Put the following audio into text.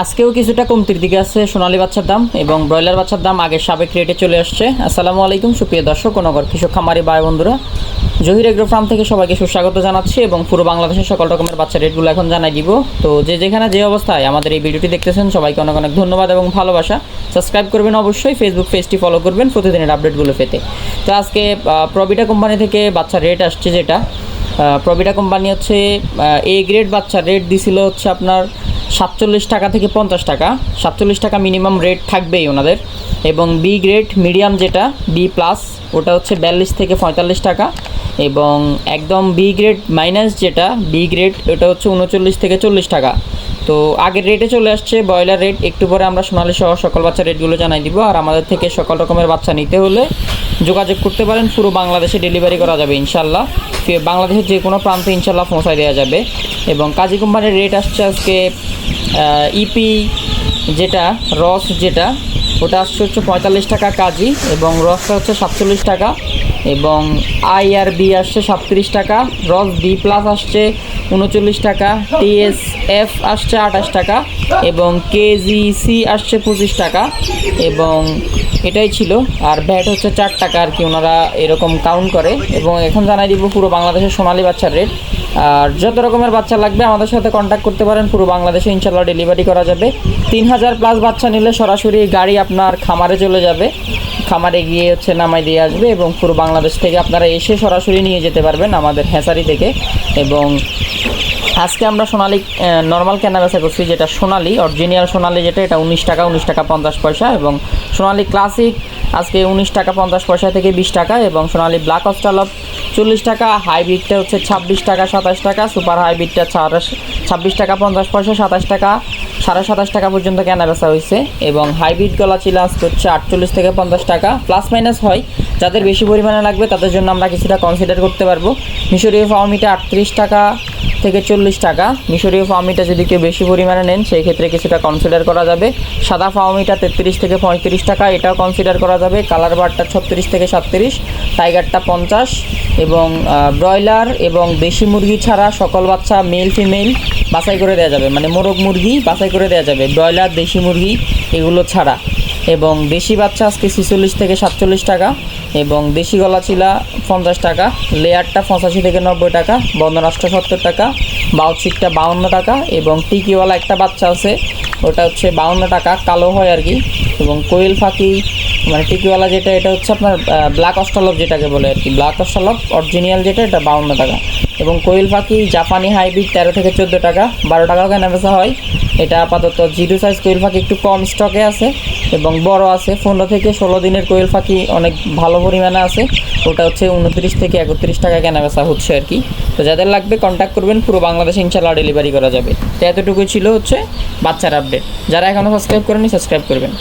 আজকেও কিছুটা কমতির দিকে আছে সোনালী বাচ্চার দাম এবং ব্রয়লার বাচ্চার দাম আগের সাবেক রেটে চলে আসছে। আসসালামু আলাইকুম, সুপ্রিয় দর্শক নগর কৃষক খামারি ভাই বন্ধুরা। জহির এগ্রো ফার্ম থেকে সবাইকে সুস্বাগত জানাচ্ছি এবং পুরো বাংলাদেশের সকল রকমের বাচ্চা রেটগুলো এখন জানাই দিব। তো যে যেখানে যে অবস্থায় আমাদের এই ভিডিওটি দেখতেছেন, সবাইকে অনেক অনেক ধন্যবাদ এবং ভালোবাসা। সাবস্ক্রাইব করবেন অবশ্যই ফেসবুক পেজটি ফলো করবেন প্রতিদিনের আপডেটগুলো পেতে। তো আজকে প্রবিটা কোম্পানি থেকে বাচ্চার রেট আসছে যেটা। প্রবিটা কোম্পানি হচ্ছে এ গ্রেড বাচ্চার রেট দিছিল হচ্ছে আপনার সাতচল্লিশ টাকা থেকে পঞ্চাশ টাকা। সাতচল্লিশ টাকা মিনিমাম রেট থাকবেই ওনাদের। এবং বি গ্রেড মিডিয়াম যেটা বি প্লাস ওটা হচ্ছে বিয়াল্লিশ থেকে পঁয়তাল্লিশ টাকা। এবং একদম বি গ্রেড মাইনাস যেটা বি গ্রেড ওটা হচ্ছে উনচল্লিশ থেকে চল্লিশ টাকা। তো আগের রেটে চলে আসছে, ব্রয়লার রেট একটু পরে আমরা সোনালি সহ সকল বাচ্চা রেটগুলো জানাই দিব। আর আমাদের থেকে সকল রকমের বাচ্চা নিতে হলে যোগাযোগ করতে পারেন। পুরো বাংলাদেশে ডেলিভারি করা যাবে ইনশাল্লাহ বাংলাদেশের যে কোনো প্রান্তে ইনশাল্লাহ পৌঁছায় দেওয়া যাবে। এবং কাজী কোম্পানির রেট আসছে আজকে ইপি যেটা, রস যেটা, ওটা আসছে হচ্ছে পঁয়তাল্লিশ টাকা কাজি এবং রসটা হচ্ছে সাতচল্লিশ টাকা। এবং আই আর বি আসছে সাতত্রিশ টাকা রস বি প্লাস আসছে উনচল্লিশ টাকা টিএস এফ আসছে আঠাশ টাকা এবং কেজিসি আসছে পঁচিশ টাকা এবং এটাই ছিল। আর ভ্যাট হচ্ছে চার টাকা আর কি ওনারা এরকম কাউন্ট করে এবং এখন জানাই দিব পুরো বাংলাদেশের সোনালী বাচ্চার রেট আর যত রকমের বাচ্চা লাগবে আমাদের সাথে কন্ট্যাক্ট করতে পারেন, পুরো বাংলাদেশে ইনশাল্লাহ ডেলিভারি করা যাবে। তিন হাজার প্লাস বাচ্চা নিলে সরাসরি গাড়ি আপনার খামারে চলে যাবে। খামারে গিয়ে হচ্ছে নামাই দিয়ে আসবে এবং পুরো বাংলাদেশ থেকে আপনারা এসে সরাসরি নিয়ে যেতে পারবেন আমাদের হ্যাঁসারি থেকে। এবং আজকে আমরা সোনালি নর্মাল কেনা বেচা করছি যেটা সোনালি অরিজিনাল সোনালি যেটা, এটা উনিশ টাকা উনিশ টাকা পঞ্চাশ পয়সা এবং সোনালি ক্লাসিক আজকে উনিশ টাকা, পঞ্চাশ পয়সা থেকে বিশ টাকা এবং সোনালি ব্ল্যাক অস্টালপ চল্লিশ টাকা হাইব্রিডটা হচ্ছে ছাব্বিশ টাকা, সাতাশ টাকা সুপার হাইব্রিডটা ছাড়াশ ছাব্বিশ টাকা, পঞ্চাশ পয়সা, সাতাশ টাকা সাড়ে সাতাশ টাকা পর্যন্ত কেনা বেচা হয়েছে এবং হাইব্রিড গলা চিলা আজকে হচ্ছে আটচল্লিশ থেকে পঞ্চাশ টাকা, প্লাস মাইনাস হয়। যাদের বেশি পরিমাণে লাগবে তাদের জন্য আমরা কিছুটা কনসিডার করতে পারব। মিশরীয় ফার্মিটা আটত্রিশ টাকা থেকে চল্লিশ টাকা। মিশরীয় ফার্মিটা যদি কেউ বেশি পরিমাণে নেন, সেই ক্ষেত্রে কিছুটা কনসিডার করা যাবে। সাদা ফার্মিটা তেত্রিশ থেকে পঁয়ত্রিশ টাকা, এটাও কনসিডার করা যাবে। কালার বারটা ছত্রিশ থেকে সাতত্রিশ, টাইগারটা পঞ্চাশ এবং ব্রয়লার এবং দেশি মুরগি ছাড়া সকল বাচ্চা মেল ফিমেল বাছাই করে দেওয়া যাবে। মানে মোরগ মুরগি বাছাই করে দেওয়া যাবে, ব্রয়লার, দেশি মুরগি এগুলো ছাড়া। এবং দেশি বাচ্চা আজকে ছিচল্লিশ থেকে সাতচল্লিশ টাকা এবং দেশি গলা চিলা পঞ্চাশ টাকা, লেয়ারটা পঁচাশি থেকে নব্বই টাকা বন্দনাষ্ট সত্তর টাকা বাউচিকটা বাউন্ন টাকা এবং টিকিওয়ালা একটা বাচ্চা আছে, ওটা হচ্ছে বাউন্ন টাকা, কালো হয় আর কি এবং কোয়েল ফাঁকি মানে টিকিওয়ালা যেটা, এটা হচ্ছে আপনার ব্ল্যাক অস্টালপ যেটাকে বলে আর কি, ব্ল্যাক অস্টালপ অরিজিনাল যেটা, এটা বাউন্ন টাকা। এবং কোয়েল পাখি জাপানি হাইব্রিড তেরো থেকে চোদ্দ টাকা, বারো টাকাও কেনা বেচা হয়। এটা আপাতত জিরো সাইজ কোয়েল পাখি একটু কম স্টকে আছে এবং বড় আছে। পনেরো থেকে ষোলো দিনের কোয়েল পাখি অনেক ভালো পরিমাণে আছে। ওটা হচ্ছে উনত্রিশ থেকে একত্রিশ টাকা কেনা বেচা হচ্ছে আর কি। তো যাদের লাগবে কন্ট্যাক্ট করবেন, পুরো বাংলাদেশে ইনশাল্লাহ ডেলিভারি করা যাবে। তো এতটুকু ছিল হচ্ছে বাচ্চার আপডেট যারা এখনও সাবস্ক্রাইব করেনি সাবস্ক্রাইব করবেন।